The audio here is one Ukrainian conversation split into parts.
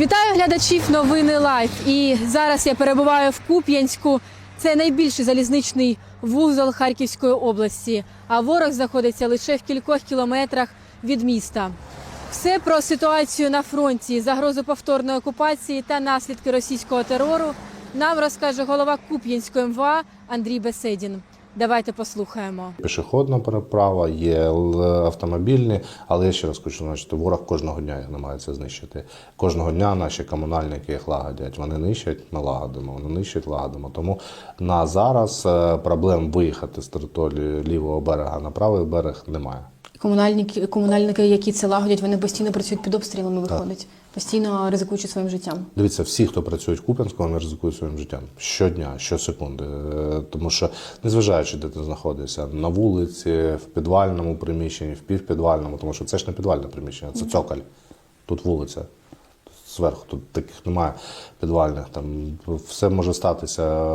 Вітаю глядачів новини Лайф. І зараз я перебуваю в Куп'янську. Це найбільший залізничний вузол Харківської області. А ворог знаходиться лише в кількох кілометрах від міста. Все про ситуацію на фронті, загрозу повторної окупації та наслідки російського терору нам розкаже голова Куп'янської МВА Андрій Беседін. Давайте послухаємо. Пішохідна переправа, є автомобільні, але я ще раз хочу значити, ворог кожного дня їх намагається знищити. Кожного дня наші комунальники їх лагодять. Вони нищать, ми лагодимо, вони нищать, лагодимо. Тому на зараз е, проблем виїхати з території лівого берега на правий берег немає. Комунальники, комунальники, які це лагодять, вони постійно працюють під обстрілами, виходить, постійно ризикуючи своїм життям. Дивіться, всі, хто працюють в Куп'янську, вони ризикують своїм життям щодня, щосекунди. Е, Тому що, незважаючи, де ти знаходишся, на вулиці, в підвальному приміщенні, в півпідвальному, тому що це ж не підвальне приміщення, це цоколь. Тут вулиця. Зверху тут таких немає підвальних. Там все може статися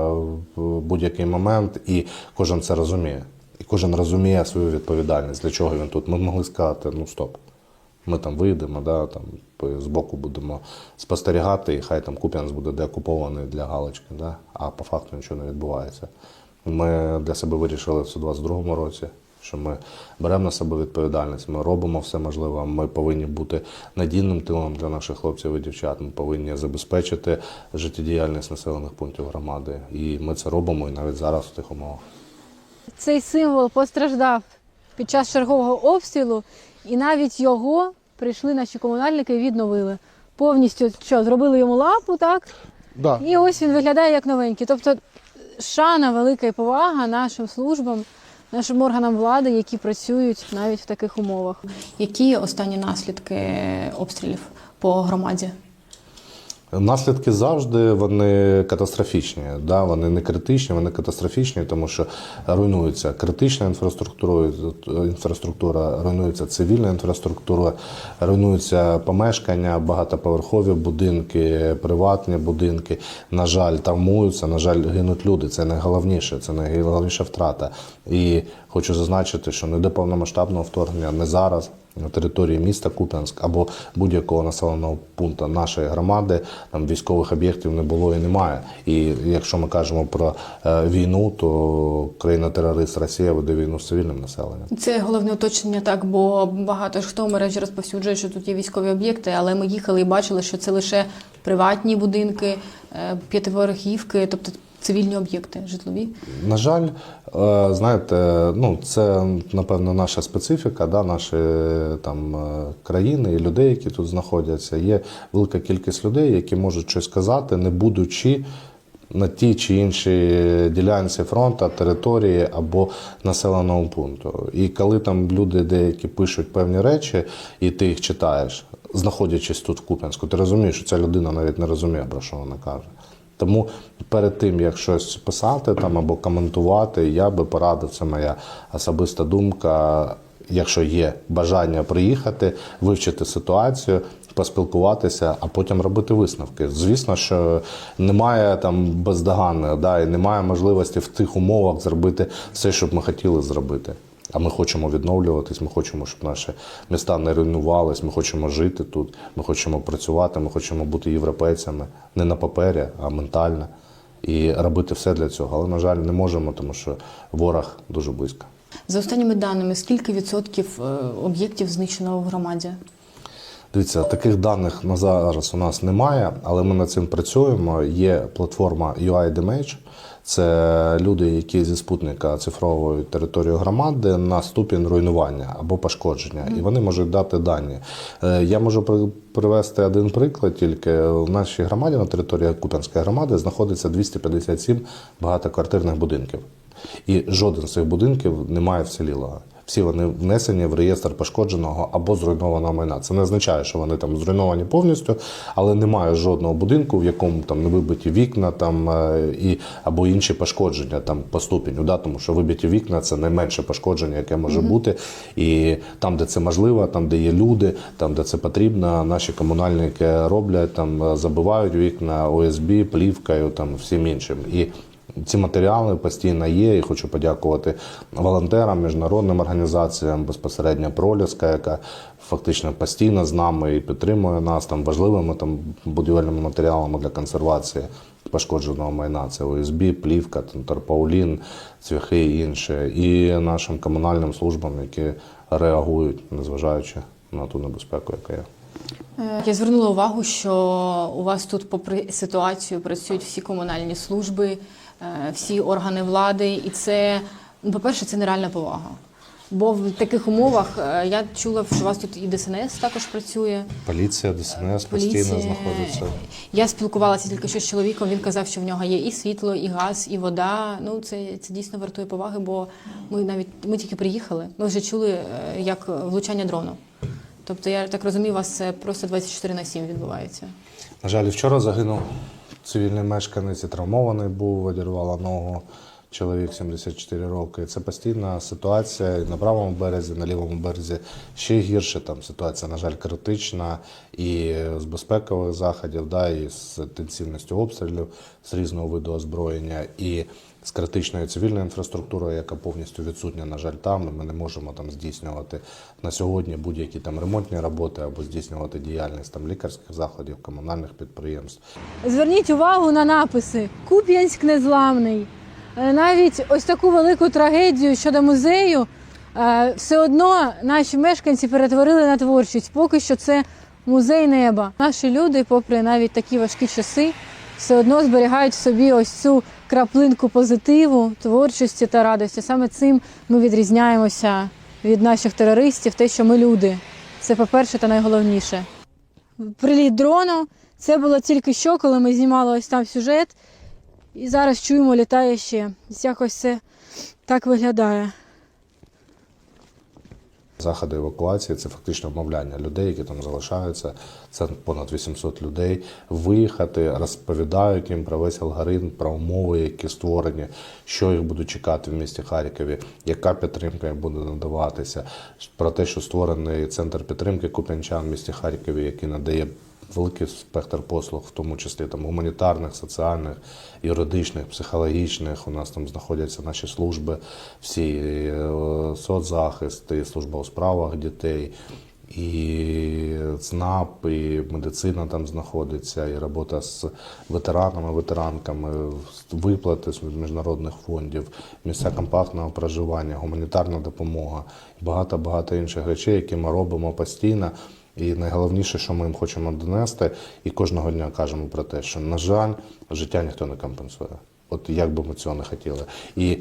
в будь-який момент, і кожен це розуміє. І кожен розуміє свою відповідальність, для чого він тут. Ми могли сказати, ну стоп. Ми там вийдемо, да, там збоку будемо спостерігати, і хай там Куп'янськ буде деокупований для галочки, да, а по факту нічого не відбувається. Ми для себе вирішили в 2022 році, що ми беремо на себе відповідальність, ми робимо все можливе. Ми повинні бути надійним тилом для наших хлопців і дівчат. Ми повинні забезпечити життєдіяльність населених пунктів громади. І ми це робимо і навіть зараз в тих умовах. Цей символ постраждав під час чергового обстрілу, і навіть його прийшли наші комунальники і відновили. Повністю що, зробили йому лапу, так? Да. І ось він виглядає як новенький. Тобто шана, велика і повага нашим службам, нашим органам влади, які працюють навіть в таких умовах. Які останні наслідки обстрілів по громаді? Наслідки завжди вони катастрофічні. Да? Вони не критичні, вони катастрофічні, тому що руйнується критична інфраструктура, інфраструктура, руйнується цивільна інфраструктура, руйнуються помешкання, багатоповерхові будинки, приватні будинки. На жаль, травмуються, на жаль, гинуть люди. Це найголовніше, це найголовніша втрата. І хочу зазначити, що не до повномасштабного вторгнення не зараз на території міста Куп'янськ або будь-якого населеного пункту нашої громади там військових об'єктів не було і немає. І якщо ми кажемо про е, війну, то країна-терорист Росія веде війну з цивільним населенням. Це головне уточнення, так, бо багато хто в мережі розповсюджує, що тут є військові об'єкти, але ми їхали і бачили, що це лише приватні будинки, е, п'ятиповерхівки, тобто цивільні об'єкти житлові. На жаль, е, знаєте, ну це напевно наша специфіка, да, нашої там е, країни і людей, які тут знаходяться. Є велика кількість людей, які можуть щось сказати, не будучи. На тій чи іншій ділянці фронту, території або населеного пункту. І коли там люди деякі пишуть певні речі, і ти їх читаєш, знаходячись тут в Куп'янську, ти розумієш, що ця людина навіть не розуміє, про що вона каже. Тому перед тим, як щось писати там або коментувати, я би порадив, це моя особиста думка. Якщо є бажання приїхати, вивчити ситуацію, поспілкуватися, а потім робити висновки. Звісно, що немає там бездоганних, да, і немає можливості в тих умовах зробити все, що б ми хотіли зробити. А ми хочемо відновлюватись, ми хочемо, щоб наші міста не руйнувались, ми хочемо жити тут, ми хочемо працювати, ми хочемо бути європейцями не на папері, а ментально. І робити все для цього. Але, на жаль, не можемо, тому що ворог дуже близько. За останніми даними, скільки відсотків е, об'єктів знищено в громаді? Дивіться, таких даних на зараз у нас немає, але ми над цим працюємо. Є платформа UI Damage. Це люди, які зі спутника цифрової територію громади на ступінь руйнування або пошкодження, і вони можуть дати дані. Е, Я можу привести один приклад. Тільки в нашій громаді на території Куп'янської громади знаходиться 257 багатоквартирних будинків. І жоден з цих будинків не має вцілілого. Всі вони внесені в реєстр пошкодженого або зруйнованого майна. Це не означає, що вони там зруйновані повністю, але немає жодного будинку, в якому там не вибиті вікна там е, і або інші пошкодження там по ступеню. Да? Тому що вибиті вікна це найменше пошкодження, яке може бути. І там, де це можливо, там, де є люди, там, де це потрібно, наші комунальники роблять, там забивають вікна ОСБ, плівкою, там всім іншим. І ці матеріали постійно є. І хочу подякувати волонтерам, міжнародним організаціям, безпосередньо Проліска, яка фактично постійно з нами і підтримує нас там важливими там будівельними матеріалами для консервації пошкодженого майна. Це ОСБ, плівка, тарпаулін, цвяхи і інше. І нашим комунальним службам, які реагують, незважаючи на ту небезпеку, яка є. Е, Я звернула увагу, що у вас тут, попри ситуацію, працюють всі комунальні служби, всі органи влади, і це, ну, по-перше, це нереальна повага. Бо в таких умовах е, я чула, що у вас тут і ДСНС також працює. Поліція, ДСНС постійно знаходиться. Я спілкувалася тільки що з чоловіком. Він казав, що в нього є і світло, і газ, і вода. Ну це, це дійсно вартує поваги, бо ми навіть ми тільки приїхали. Ми вже чули е, як влучання дрону. Тобто, я так розумію, у вас це просто 24 на 7 відбувається. На жаль, вчора загинув цивільний мешканець і травмований був, відірвала ногу. Чоловік 74 роки. Це постійна ситуація і на правому березі, на лівому березі ще гірше. Там ситуація, на жаль, критична і з безпекових заходів, да, і з інтенсивністю обстрілів з різного виду озброєння, і з критичною цивільною інфраструктурою, яка повністю відсутня, на жаль, там. Ми не можемо там здійснювати на сьогодні будь-які там ремонтні роботи або здійснювати діяльність там лікарських закладів, комунальних підприємств. Зверніть увагу на написи Куп'янськ незламний. Е, Навіть ось таку велику трагедію щодо музею е, все одно наші мешканці перетворили на творчість. Поки що це музей неба. Наші люди, попри навіть такі важкі часи, все одно зберігають в собі ось цю краплинку позитиву, творчості та радості. Саме цим ми відрізняємося від наших терористів, те, що ми люди. Це по-перше та найголовніше приліт дрону. Це було тільки що, коли ми знімали ось там сюжет. І зараз чуємо, літає ще. Якось це так виглядає. Заходи евакуації це фактично вмовляння людей, які там залишаються. Це понад 800 людей. Виїхати, розповідають їм про весь алгоритм, про умови, які створені, що їх будуть чекати в місті Харкові, яка підтримка їм буде надаватися. Про те, що створений центр підтримки куп'янчан в місті Харкові, який надає великий спектр послуг, в тому числі там гуманітарних, соціальних, юридичних, психологічних. У нас там знаходяться наші служби, всі е, соцзахист, і служба у справах дітей. І ЦНАП, і медицина там знаходиться, і робота з ветеранами, ветеранками, виплати з міжнародних фондів, місця компактного проживання, гуманітарна допомога і багато багато інших речей, які ми робимо постійно. І найголовніше, що ми їм хочемо донести, і кожного дня кажемо про те, що, на жаль, життя ніхто не компенсує. От як би ми цього не хотіли. І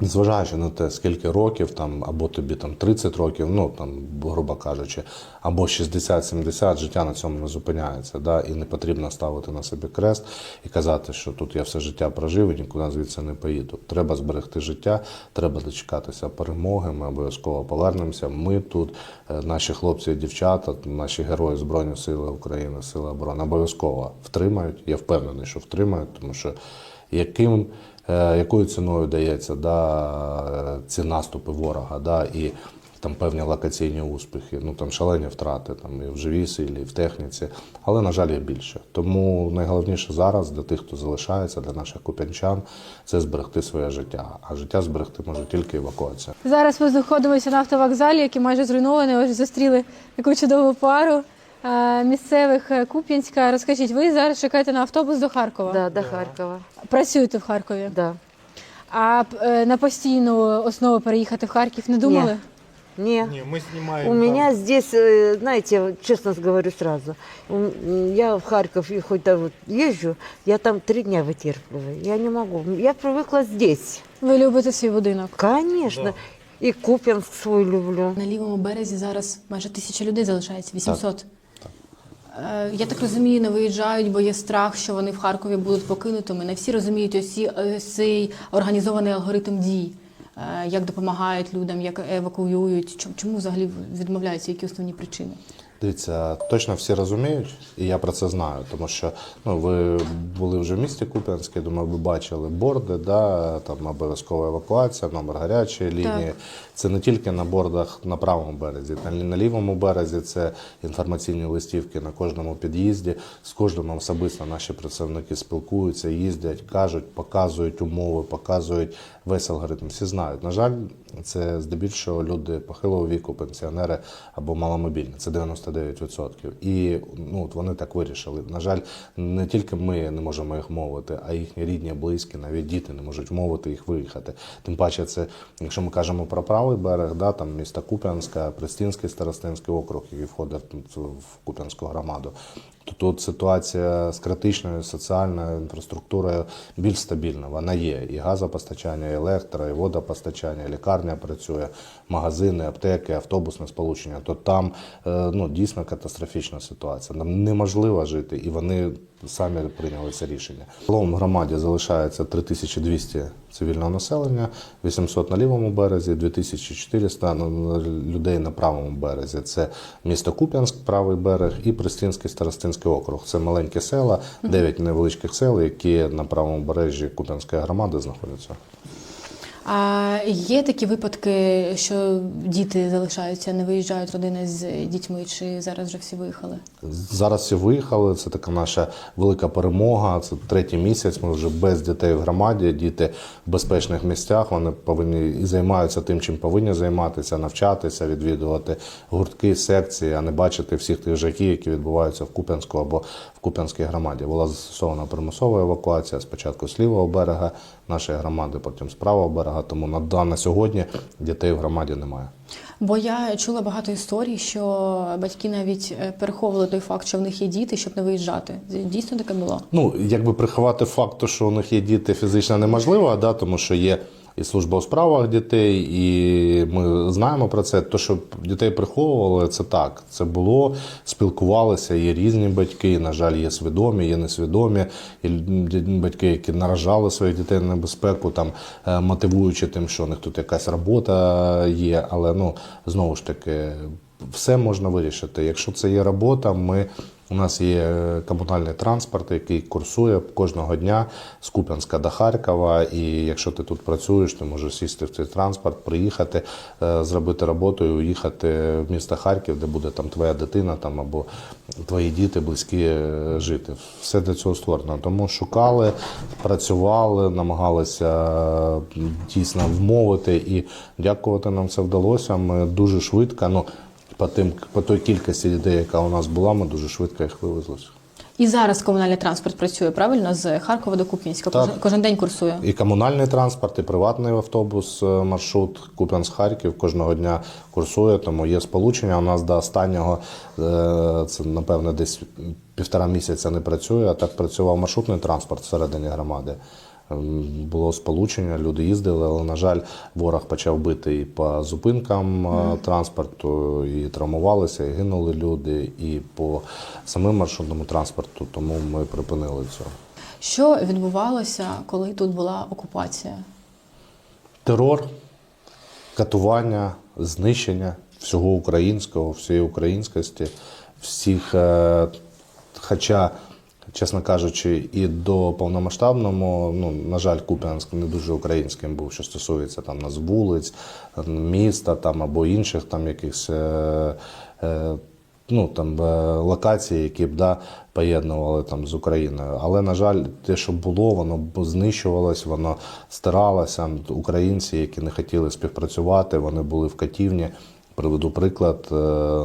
незважаючи на те, скільки років, там, або тобі там 30 років, ну там, грубо кажучи, або 60-70, життя на цьому не зупиняється. Да? І не потрібно ставити на собі крест і казати, що тут я все життя прожив і нікуди звідси не поїду. Треба зберегти життя, треба дочекатися перемоги. Ми обов'язково повернемося. Ми тут, е, наші хлопці і дівчата, наші герої Збройних сил України, Сили оборони обов'язково втримають. Я впевнений, що втримають, тому що яким, якою ціною дається да, ці наступи ворога, да, і там певні локаційні успіхи, ну там шалені втрати там, і в живій силі, і в техніці, але, на жаль, є більше. Тому найголовніше зараз для тих, хто залишається, для наших куп'янчан, це зберегти своє життя. А життя зберегти може тільки евакуація. Зараз ми знаходимося на автовокзалі, який майже зруйнований. Ось зустріли таку чудову пару е, місцевих е, Куп'янська. Розкажіть, ви зараз чекаєте на автобус до Харкова? Да, до Харькова. Працюєте в Харкові? Да. А е, на постійну основу переїхати в Харків не думали? Не. Не, мы снимаем. У там. меня здесь, э, знаете, честно говорю сразу, м, я в Харьков и хоть да, вот езжу, я там три дня вытерпливаю. Я не могу. Я привыкла здесь. Ви любите свій будинок? Конечно. И Купинск свой люблю. На лівому березі зараз майже тисяча людей залишається, 800. Е, Я так розумію, не виїжджають, бо є страх, що вони в Харкові будуть покинутими. Не всі розуміють усі цей організований алгоритм дій, е, як допомагають людям, як евакуюють. Чому взагалі відмовляються, які основні причини? Дивіться, точно всі розуміють, і я про це знаю, тому що ну, ви були вже в місті Куп'янське, думаю, ви бачили борди, да, там обов'язкова евакуація, номер гарячої лінії. Це не тільки на бордах на правому березі, на, на лівому березі це інформаційні листівки на кожному під'їзді. З кожним особисто наші працівники спілкуються, їздять, кажуть, показують умови, показують весь алгоритм. Всі знають. На жаль, це здебільшого люди похилого віку, пенсіонери або маломобільні. Це 99%. І ну, от вони так вирішили. На жаль, не тільки ми не можемо їх мовити, а їхні рідні, близькі, навіть діти не можуть мовити їх виїхати. Тим паче, це, якщо ми кажемо про правий берег, да, там міста Куп'янська, Пристинський старостинський округ, який входить в Куп'янську громаду. То тут ситуація з критичною соціальною інфраструктурою більш стабільна. Вона є. І газопостачання, і електро, і водопостачання, і лікарня працює, магазини, аптеки, автобусне сполучення. То там е, ну, дійсно катастрофічна ситуація. Нам неможливо жити, і вони самі прийняли це рішення. Загалом громаді залишається 3200 цивільного населення, 800 на лівому березі, 2400 на- на людей на правому березі. Це місто Куп'янськ, правий берег, і Пристинський старостинський округ. Це маленькі села, 9 невеличких сел, які на правому бережжі Куп'янської громади знаходяться. А є такі випадки, що діти залишаються, не виїжджають родини з дітьми, чи зараз вже всі виїхали? Зараз всі виїхали. Це така наша велика перемога. Це третій місяць. Ми вже без дітей в громаді. Діти в безпечних місцях. Вони повинні і займаються тим, чим повинні займатися, навчатися, відвідувати гуртки, секції, а не бачити всіх тих жахів, які відбуваються в Куп'янську або Куп'янській громаді. Була застосована примусова евакуація спочатку з лівого берега нашої громади, потім з правого берега. Тому на, да- на сьогодні дітей в громаді немає. Бо я чула багато історій, що батьки навіть е, переховували той факт, що в них є діти, щоб не виїжджати. Дійсно таке було? Ну, якби приховати факт, що у них є діти фізично неможливо, да, тому що є і служба у справах дітей, і ми знаємо про це. То, що дітей приховували, це так. Це було, спілкувалися, є різні батьки, на жаль, є свідомі, є несвідомі, і батьки, які наражали своїх дітей на небезпеку, там е, мотивуючи тим, що у них тут якась робота є. Але ну знову ж таки, все можна вирішити. Якщо це є робота, ми у нас є е, комунальний транспорт, який курсує кожного дня з Куп'янська до Харкова. І якщо ти тут працюєш, ти можеш сісти в цей транспорт, приїхати, е, зробити роботу і уїхати в місто Харків, де буде там твоя дитина там або твої діти близькі е, жити. Все для цього створено. Тому шукали, працювали, намагалися дійсно вмовити і дякувати нам це вдалося. Ми дуже швидко. Ну, по тим по той кількості людей, яка у нас була, ми дуже швидко їх вивезли. І зараз комунальний транспорт працює правильно з Харкова до Куп'янська. Кожен день курсує. І комунальний транспорт, і приватний автобус, е, маршрут Куп'янськ-Харків кожного дня курсує, тому є сполучення. У нас до останнього е, це напевне десь півтора місяця не працює. А так працював маршрутний транспорт всередині громади. Ем, Було сполучення, люди їздили, але, на жаль, ворог почав бити і по зупинкам е, транспорту, і травмувалися, і гинули люди, і по самим маршрутному транспорту, тому ми припинили цього. Що відбувалося, коли тут була окупація? терор, катування, знищення всього українського, всієї українськості, всіх. е, Хоча, чесно кажучи, і до повномасштабному, ну, на жаль, Куп'янськ не дуже українським був, що стосується там нас вулиць, міста там або інших там якихось. Е, е, ну там е, локації, які б да, поєднували там з Україною. Але на жаль, те, що було, воно знищувалось, воно стиралося. Українці, які не хотіли співпрацювати, вони були в катівні. Приведу приклад е,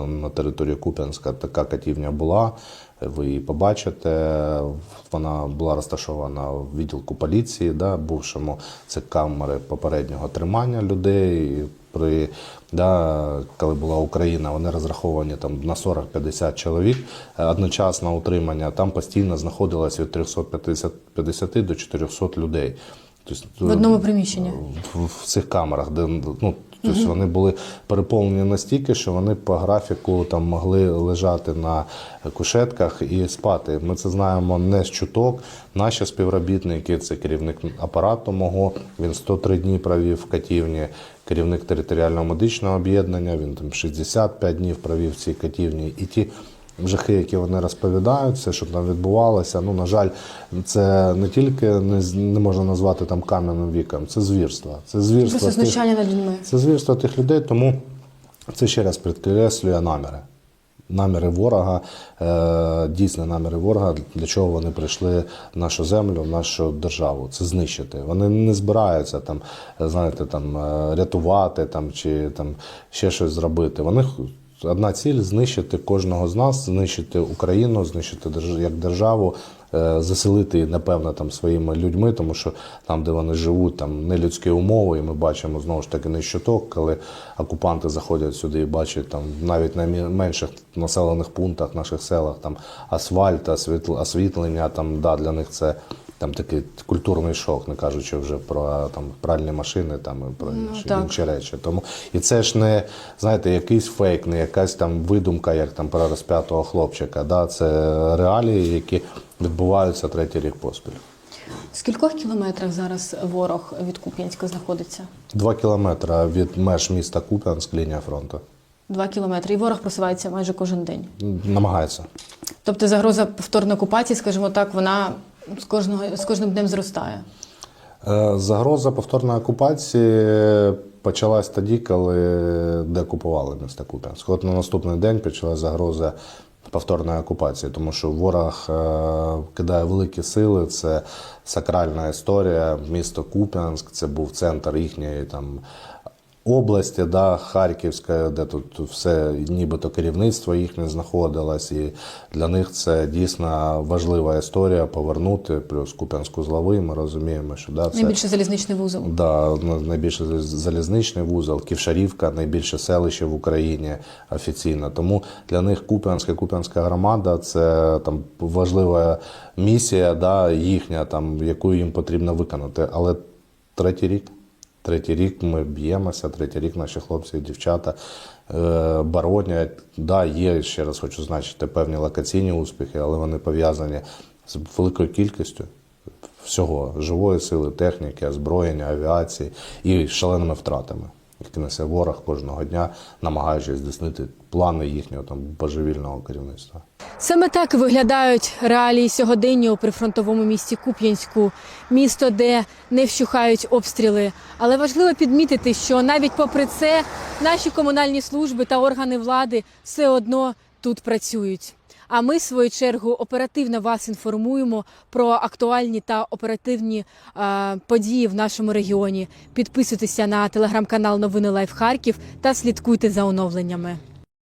на території Куп'янська. Така катівня була. Ви її побачите. Вона була розташована в відділку поліції, да, бувшому це камери попереднього тримання людей. При да, коли була Україна, вони розраховані там на 40-50 чоловік е, одночасне утримання. Там постійно знаходилось від 350 50 до 400 людей. Тобто, В одному приміщенні. в, в цих камерах, де ну, тобто вони були переповнені настільки, що вони по графіку там могли лежати на кушетках і спати. Ми це знаємо не з чуток. Наші співробітники, це керівник апарату мого, він 103 дні провів в катівні. Керівник територіального медичного об'єднання, він там 65 днів провів в цій катівні. І ті жахи, які вони розповідають, все, що там відбувалося. Ну, на жаль, це не тільки не, не можна назвати там кам'яним віком, це звірство. Це звірство. Просто тих- над людьми. це звірство тих людей, тому це ще раз підкреслює наміри. Наміри ворога, е, дійсні наміри ворога, для чого вони прийшли в нашу землю, в нашу державу. Це знищити. Вони не збираються там, е, знаєте, там е, рятувати там чи там ще щось зробити. Вони одна ціль знищити кожного з нас, знищити Україну, знищити як державу, е, заселити напевно, там своїми людьми, тому що там, де вони живуть, там нелюдські умови, і ми бачимо знову ж таки не щоток, коли окупанти заходять сюди і бачать там навіть на менших населених пунктах, наших селах, там асфальт, освітл- освітлення, там да, для них це. Там такий культурний шок, не кажучи вже про там пральні машини, там і про інші, так. інші речі. Тому і це ж не знаєте, якийсь фейк, не якась там видумка, як там про розп'ятого хлопчика. Да? Це реалії, які відбуваються третій рік поспіль. Скількох кілометрах зараз ворог від Куп'янська знаходиться? Два кілометри від меж міста Куп'янськ, лінія фронту. Два кілометри. І ворог просувається майже кожен день. Намагається. Тобто загроза повторної окупації, скажімо так, вона з кожного з кожним днем зростає. Е, Загроза повторної окупації почалась тоді, коли деокупували місто Куп'янськ. От на наступний день почалась загроза повторної окупації, тому що ворог е, кидає великі сили. Це сакральна історія. Місто Куп'янськ, це був центр їхньої там. Області, да, Харківська, де тут все нібито керівництво їхнє знаходилось, і для них це дійсно важлива історія повернути, плюс Куп'янську злави. Ми розуміємо, що да, це Найбільше залізничний вузол. Да, найбільше залізничний вузол, Ківшарівка, найбільше селище в Україні офіційно. Тому для них Куп'янська, Куп'янська громада це там важлива місія, да, їхня, там, яку їм потрібно виконати. Але третій рік. Третій рік ми б'ємося, третій рік наші хлопці і дівчата е, боронять. Да, є, ще раз хочу значити, певні локаційні успіхи, але вони пов'язані з великою кількістю всього живої сили, техніки, озброєння, авіації і шаленими втратами, які несе ворог кожного дня, намагаючись здійснити плани їхнього там божевільного керівництва. Саме так виглядають реалії сьогодення у прифронтовому місті Куп'янську, місто, де не вщухають обстріли. Але важливо підмітити, що навіть попри це наші комунальні служби та органи влади все одно тут працюють. А ми, в свою чергу, оперативно вас інформуємо про актуальні та оперативні е, події в нашому регіоні. Підписуйтеся на телеграм-канал Новини Лайф Харків та слідкуйте за оновленнями.